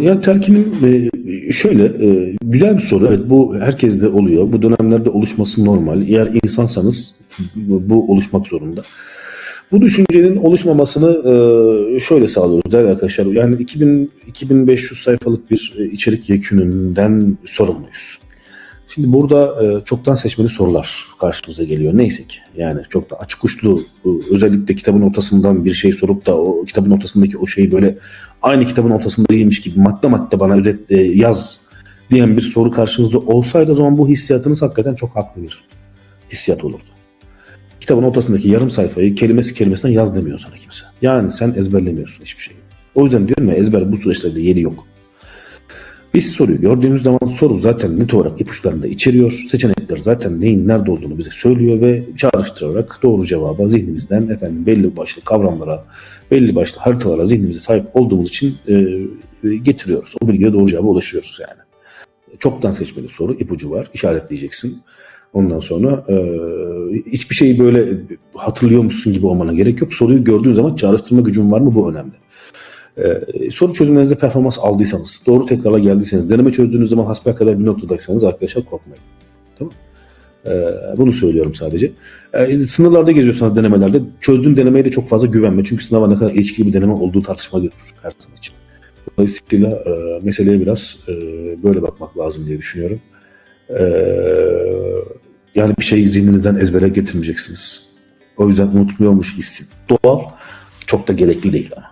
Ya telkinim e, şöyle e, güzel bir soru. Evet bu herkeste oluyor. Bu dönemlerde oluşması normal. Eğer insansanız bu oluşmak zorunda. Bu düşüncenin oluşmamasını e, şöyle sağlıyoruz değerli arkadaşlar. Yani 2000 2500 sayfalık bir içerik yekününden sorumluyuz. Şimdi burada e, çoktan seçmeli sorular karşımıza geliyor. Neyse ki yani çok da açık uçlu e, özellikle kitabın ortasından bir şey sorup da o kitabın ortasındaki o şeyi böyle aynı kitabın ortasındaymış gibi madde madde bana özet e, yaz diyen bir soru karşınızda olsaydı o zaman bu hissiyatınız hakikaten çok haklı bir hissiyat olurdu. Kitabın ortasındaki yarım sayfayı kelimesi kelimesine yaz demiyor sana kimse. Yani sen ezberlemiyorsun hiçbir şeyi. O yüzden diyorum ya ezber bu süreçlerde yeri yok. Biz soruyu gördüğümüz zaman soru zaten net olarak ipuçlarını da içeriyor. Seçenekler zaten neyin nerede olduğunu bize söylüyor ve çağrıştırarak doğru cevaba zihnimizden efendim belli başlı kavramlara, belli başlı haritalara zihnimize sahip olduğumuz için e, getiriyoruz. O bilgiye doğru cevaba ulaşıyoruz yani. Çoktan seçmeli soru, ipucu var, işaretleyeceksin. Ondan sonra e, hiçbir şeyi böyle hatırlıyormuşsun gibi olmana gerek yok. Soruyu gördüğün zaman çağrıştırma gücün var mı bu önemli. Ee, soru çözümlerinizde performans aldıysanız, doğru tekrarla geldiyseniz, deneme çözdüğünüz zaman hasbelkader bir noktadaysanız arkadaşlar korkmayın. Tamam ee, Bunu söylüyorum sadece. Ee, sınırlarda geziyorsanız denemelerde çözdüğün denemeye de çok fazla güvenme. Çünkü sınava ne kadar ilişkili bir deneme olduğu tartışma götürür her sınıf için. Dolayısıyla e, meseleye biraz e, böyle bakmak lazım diye düşünüyorum. E, yani bir şeyi zihninizden ezbere getirmeyeceksiniz. O yüzden unutmuyormuş hissi doğal, çok da gerekli değil ama.